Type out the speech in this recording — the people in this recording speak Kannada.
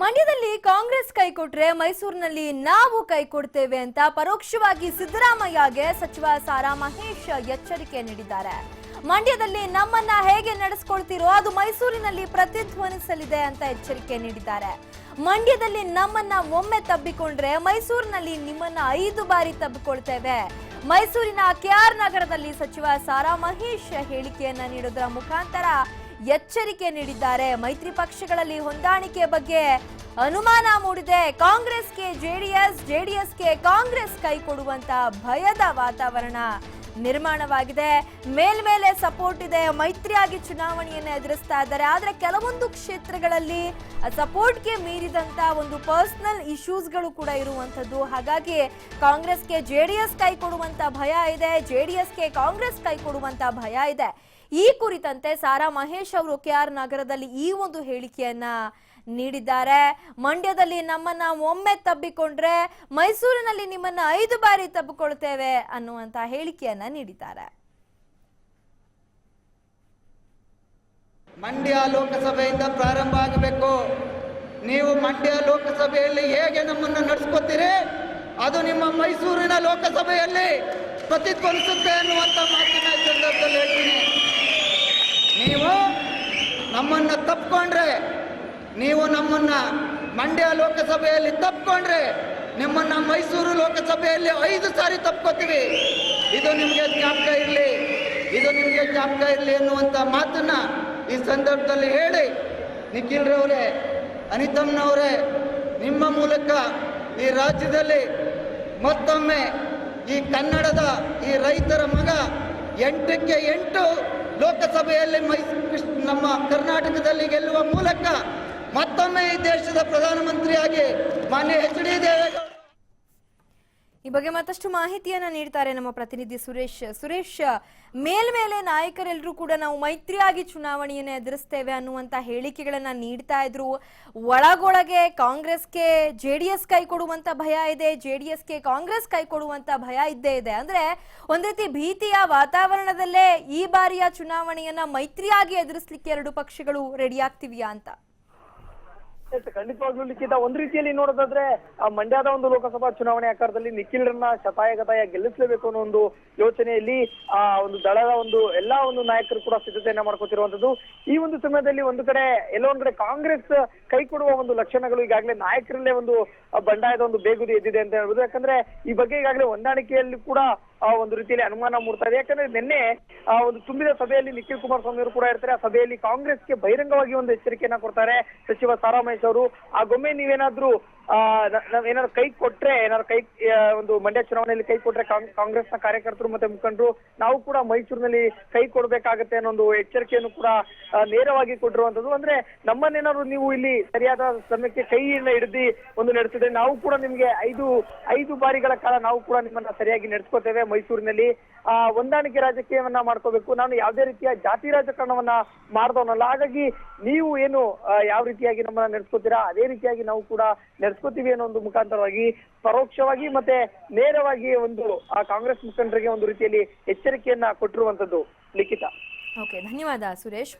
ಮಂಡ್ಯದಲ್ಲಿ ಕಾಂಗ್ರೆಸ್ ಕೈ ಕೊಟ್ರೆ ಮೈಸೂರಿನಲ್ಲಿ ನಾವು ಕೈ ಕೊಡ್ತೇವೆ ಅಂತ ಪರೋಕ್ಷವಾಗಿ ಸಿದ್ದರಾಮಯ್ಯಗೆ ಸಚಿವ ಸಾರಾ ಮಹೇಶ್ ಎಚ್ಚರಿಕೆ ನೀಡಿದ್ದಾರೆ. ಮಂಡ್ಯದಲ್ಲಿ ನಮ್ಮನ್ನ ಹೇಗೆ ನಡೆಸ್ಕೊಳ್ತೀರೋ ಅದು ಮೈಸೂರಿನಲ್ಲಿ ಪ್ರತಿಧ್ವನಿಸಲಿದೆ ಅಂತ ಎಚ್ಚರಿಕೆ ನೀಡಿದ್ದಾರೆ. ಮಂಡ್ಯದಲ್ಲಿ ನಮ್ಮನ್ನ ಒಮ್ಮೆ ತಬ್ಬಿಕೊಂಡ್ರೆ ಮೈಸೂರಿನಲ್ಲಿ ನಿಮ್ಮನ್ನ ಐದು ಬಾರಿ ತಬ್ಬಿಕೊಳ್ತೇವೆ. ಮೈಸೂರಿನ ಕೆಆರ್ ನಗರದಲ್ಲಿ ಸಚಿವ ಸಾರಾ ಮಹೇಶ್ ಹೇಳಿಕೆಯನ್ನ ನೀಡೋದರ ಮುಖಾಂತರ ಎಚ್ಚರಿಕೆ ನೀಡಿದ್ದಾರೆ. ಮೈತ್ರಿ ಪಕ್ಷಗಳಲ್ಲಿ ಹೊಂದಾಣಿಕೆ ಬಗ್ಗೆ ಅನುಮಾನ ಮೂಡಿದೆ. ಕಾಂಗ್ರೆಸ್ಗೆ ಜೆಡಿಎಸ್ ಎಸ್ಗೆ ಕಾಂಗ್ರೆಸ್ ಕೈ ಕೊಡುವಂತ ಭಯದ ವಾತಾವರಣ ನಿರ್ಮಾಣವಾಗಿದೆ. ಮೇಲ್ಮೇಲೆ ಸಪೋರ್ಟ್ ಇದೆ. ಮೈತ್ರಿಯಾಗಿ ಚುನಾವಣೆಯನ್ನು ಎದುರಿಸ್ತಾ ಇದ್ದಾರೆ. ಆದರೆ ಕೆಲವೊಂದು ಕ್ಷೇತ್ರಗಳಲ್ಲಿ ಸಪೋರ್ಟ್ಗೆ ಮೀರಿದಂತ ಒಂದು ಪರ್ಸನಲ್ ಇಶ್ಯೂಸ್ಗಳು ಕೂಡ ಇರುವಂತದ್ದು ಹಾಗಾಗಿ ಕಾಂಗ್ರೆಸ್ಗೆ ಜೆ ಡಿ ಎಸ್ ಕೈ ಕೊಡುವಂಥ ಭಯ ಇದೆ. ಜೆ ಡಿ ಎಸ್ಗೆ ಕಾಂಗ್ರೆಸ್ ಕೈ ಕೊಡುವಂಥ ಭಯ ಇದೆ. ಈ ಕುರಿತಂತೆ ಸಾರಾ ಮಹೇಶ್ ಅವರು ಕೆಆರ್ ನಗರದಲ್ಲಿ ಈ ಒಂದು ಹೇಳಿಕೆಯನ್ನ ನೀಡಿದ್ದಾರೆ. ಮಂಡ್ಯದಲ್ಲಿ ನಮ್ಮನ್ನ ಒಮ್ಮೆ ತಬ್ಬಿಕೊಂಡ್ರೆ ಮೈಸೂರಿನಲ್ಲಿ ನಿಮ್ಮನ್ನ ಐದು ಬಾರಿ ತಬ್ಬಿಕೊಳ್ತೇವೆ ಅನ್ನುವಂತ ಹೇಳಿಕೆಯನ್ನ ನೀಡಿದ್ದಾರೆ. ಮಂಡ್ಯ ಲೋಕಸಭೆಯಿಂದ ಪ್ರಾರಂಭ ಆಗಬೇಕು. ನೀವು ಮಂಡ್ಯ ಲೋಕಸಭೆಯಲ್ಲಿ ಹೇಗೆ ನಮ್ಮನ್ನು ನಡೆಸ್ಕೊತೀರಿ? ಅದು ನಿಮ್ಮ ಮೈಸೂರಿನ ಲೋಕಸಭೆಯಲ್ಲಿ ಪ್ರತಿಧ್ವನಿಸುತ್ತೆ ಅನ್ನುವಂಥ ಮಾತಿನ ಈ ಸಂದರ್ಭದಲ್ಲಿ ಹೇಳ್ತೀನಿ ನೀವು ನಮ್ಮನ್ನು ತಪ್ಪಿಕೊಂಡ್ರೆ ನೀವು ನಮ್ಮನ್ನ ಮಂಡ್ಯ ಲೋಕಸಭೆಯಲ್ಲಿ ತಪ್ಪಿಕೊಂಡ್ರೆ ನಿಮ್ಮನ್ನ ಮೈಸೂರು ಲೋಕಸಭೆಯಲ್ಲಿ ಐದು ಸಾರಿ ತಪ್ಕೋತೀವಿ. ಇದು ನಿಮಗೆ ಜ್ಞಾಪಕ ಇರಲಿ, ಇದು ನಿಮಗೆ ಜ್ಞಾಪಕ ಇರಲಿ ಎನ್ನುವಂಥ ಮಾತನ್ನ ಈ ಸಂದರ್ಭದಲ್ಲಿ ಹೇಳಿ ನಿಖಿಲ್ರವರೇ ಅನಿತಮ್ನವರೇ ನಿಮ್ಮ ಮೂಲಕ ಈ ರಾಜ್ಯದಲ್ಲಿ ಮತ್ತೊಮ್ಮೆ ಈ ಕನ್ನಡದ ಈ ರೈತರ ಮಗ ಎಂಟಕ್ಕೆ ಎಂಟು ಲೋಕಸಭೆಯಲ್ಲಿ ಮೈ ನಮ್ಮ ಕರ್ನಾಟಕದಲ್ಲಿ ಗೆಲ್ಲುವ ಮೂಲಕ ಮತ್ತೊಮ್ಮೆ ಈ ದೇಶದ ಪ್ರಧಾನಮಂತ್ರಿಯಾಗಿ ಮಾನ್ಯ ಎಚ್ ಡಿ ದೇವೇಗೌಡ ಈ ಬಗ್ಗೆ ಮತ್ತಷ್ಟು ಮಾಹಿತಿಯನ್ನ ನೀಡ್ತಾರೆ ನಮ್ಮ ಪ್ರತಿನಿಧಿ ಸುರೇಶ್. ಸುರೇಶ್ ಮೇಲ್ಮೇಲೆ ನಾಯಕರೆಲ್ಲರೂ ಕೂಡ ನಾವು ಮೈತ್ರಿಯಾಗಿ ಚುನಾವಣೆಯನ್ನು ಎದುರಿಸ್ತೇವೆ ಅನ್ನುವಂತ ಹೇಳಿಕೆಗಳನ್ನ ನೀಡ್ತಾ ಇದ್ರು. ಒಳಗೊಳಗೆ ಕಾಂಗ್ರೆಸ್ಗೆ ಜೆಡಿಎಸ್ ಕೈ ಕೊಡುವಂತ ಭಯ ಇದೆ ಜೆ ಡಿ ಎಸ್ಗೆ ಕಾಂಗ್ರೆಸ್ ಕೈ ಕೊಡುವಂತ ಭಯ ಇದ್ದೇ ಇದೆ. ಅಂದ್ರೆ ಒಂದ್ ರೀತಿ ಭೀತಿಯ ವಾತಾವರಣದಲ್ಲೇ ಈ ಬಾರಿಯ ಚುನಾವಣೆಯನ್ನ ಮೈತ್ರಿಯಾಗಿ ಎದುರಿಸ್ಲಿಕ್ಕೆ ಎರಡು ಪಕ್ಷಗಳು ರೆಡಿ ಆಗ್ತಿವ್ಯಾ ಅಂತ? ಎಸ್, ಖಂಡಿತವಾಗ್ಲೂ ಲಿಖಿತ. ಒಂದ್ ರೀತಿಯಲ್ಲಿ ನೋಡೋದಾದ್ರೆ, ಆ ಮಂಡ್ಯದ ಒಂದು ಲೋಕಸಭಾ ಚುನಾವಣೆ ಆಕಾರದಲ್ಲಿ ನಿಖಿಲ್ರನ್ನ ಶತಾಯ ಗತಾಯ ಗೆಲ್ಲಿಸಲೇಬೇಕು ಅನ್ನೋ ಒಂದು ಯೋಚನೆಯಲ್ಲಿ, ಆ ಒಂದು ದಳದ ಒಂದು ಎಲ್ಲಾ ಒಂದು ನಾಯಕರು ಕೂಡ ಸಿದ್ಧತೆಯನ್ನ ಮಾಡ್ಕೊತಿರುವಂತದ್ದು ಈ ಒಂದು ಸಮಯದಲ್ಲಿ ಒಂದು ಕಡೆ, ಎಲ್ಲೋ ಒಂದ್ ಕಡೆ ಕಾಂಗ್ರೆಸ್ ಕೈ ಕೊಡುವ ಒಂದು ಲಕ್ಷಣಗಳು ಈಗಾಗಲೇ ನಾಯಕರಲ್ಲೇ ಒಂದು ಬಂಡಾಯದ ಒಂದು ಬೇಗುದಿ ಎದ್ದಿದೆ ಅಂತ ಹೇಳ್ಬೋದು. ಯಾಕಂದ್ರೆ, ಈ ಬಗ್ಗೆ ಈಗಾಗಲೇ ಹೊಂದಾಣಿಕೆಯಲ್ಲಿ ಕೂಡ ಆ ಒಂದು ರೀತಿಯಲ್ಲಿ ಅನುಮಾನ ಮೂಡ್ತಾ ಇದೆ. ಯಾಕಂದ್ರೆ ನಿನ್ನೆ ಆ ಒಂದು ತುಂಬಿದ ಸಭೆಯಲ್ಲಿ ನಿಖಿಲ್ ಕುಮಾರಸ್ವಾಮಿ ಅವರು ಕೂಡ ಇರ್ತಾರೆ. ಆ ಸಭೆಯಲ್ಲಿ ಕಾಂಗ್ರೆಸ್ಗೆ ಬಹಿರಂಗವಾಗಿ ಒಂದು ಎಚ್ಚರಿಕೆಯನ್ನ ಕೊಡ್ತಾರೆ ಸಚಿವ ಸಾರಾಮಹೇಶ್ ಅವರು. ಆ ಗೊಮ್ಮೆ ನೀವೇನಾದ್ರೂ, ಆ ಏನಾದ್ರು ಕೈ ಕೊಟ್ರೆ, ಏನಾದ್ರು ಕೈ ಒಂದು ಮಂಡ್ಯ ಚುನಾವಣೆಯಲ್ಲಿ ಕೈ ಕೊಟ್ರೆ ಕಾಂಗ್ರೆಸ್ನ ಕಾರ್ಯಕರ್ತರು ಮತ್ತೆ ಮುಖಂಡರು, ನಾವು ಕೂಡ ಮೈಸೂರಿನಲ್ಲಿ ಕೈ ಕೊಡ್ಬೇಕಾಗತ್ತೆ ಅನ್ನೋ ಒಂದು ಎಚ್ಚರಿಕೆಯನ್ನು ಕೂಡ ನೇರವಾಗಿ ಕೊಟ್ಟಿರುವಂತದ್ದು ಅಂದ್ರೆ ನಮ್ಮನ್ನೇನಾದ್ರು ನೀವು ಇಲ್ಲಿ ಸರಿಯಾದ ಸಮಯಕ್ಕೆ ಕೈಯನ್ನ ಹಿಡಿದು ಒಂದು ನಡೆಸಿದ್ರೆ ನಾವು ಕೂಡ ನಿಮ್ಗೆ ಐದು ಐದು ಬಾರಿಗಳ ಕಾಲ ನಾವು ಕೂಡ ನಿಮ್ಮನ್ನ ಸರಿಯಾಗಿ ನಡೆಸ್ಕೋತೇವೆ. ಮೈಸೂರಿನಲ್ಲಿ, ಆ, ಹೊಂದಾಣಿಕೆ ರಾಜಕೀಯವನ್ನ ಮಾಡ್ಕೋಬೇಕು. ನಾನು ಯಾವುದೇ ರೀತಿಯ ಜಾತಿ ರಾಜಕಾರಣವನ್ನ ಮಾಡ್ದವನಲ್ಲ. ಹಾಗಾಗಿ ನೀವು ಏನು ಯಾವ ರೀತಿಯಾಗಿ ನಮ್ಮನ್ನ ನಡೆಸ್ಕೋತೀರಾ ಅದೇ ರೀತಿಯಾಗಿ ನಾವು ಕೂಡ ನಡೆಸ್ಕೋತೀವಿ ಅನ್ನೋ ಒಂದು ಮುಖಾಂತರವಾಗಿ, ಪರೋಕ್ಷವಾಗಿ ಮತ್ತೆ ನೇರವಾಗಿ ಒಂದು, ಆ, ಕಾಂಗ್ರೆಸ್ ಮುಖಂಡರಿಗೆ ಒಂದು ರೀತಿಯಲ್ಲಿ ಎಚ್ಚರಿಕೆಯನ್ನ ಕೊಟ್ಟಿರುವಂತದ್ದು ಲಿಖಿತ. ಓಕೆ, ಧನ್ಯವಾದ ಸುರೇಶ್.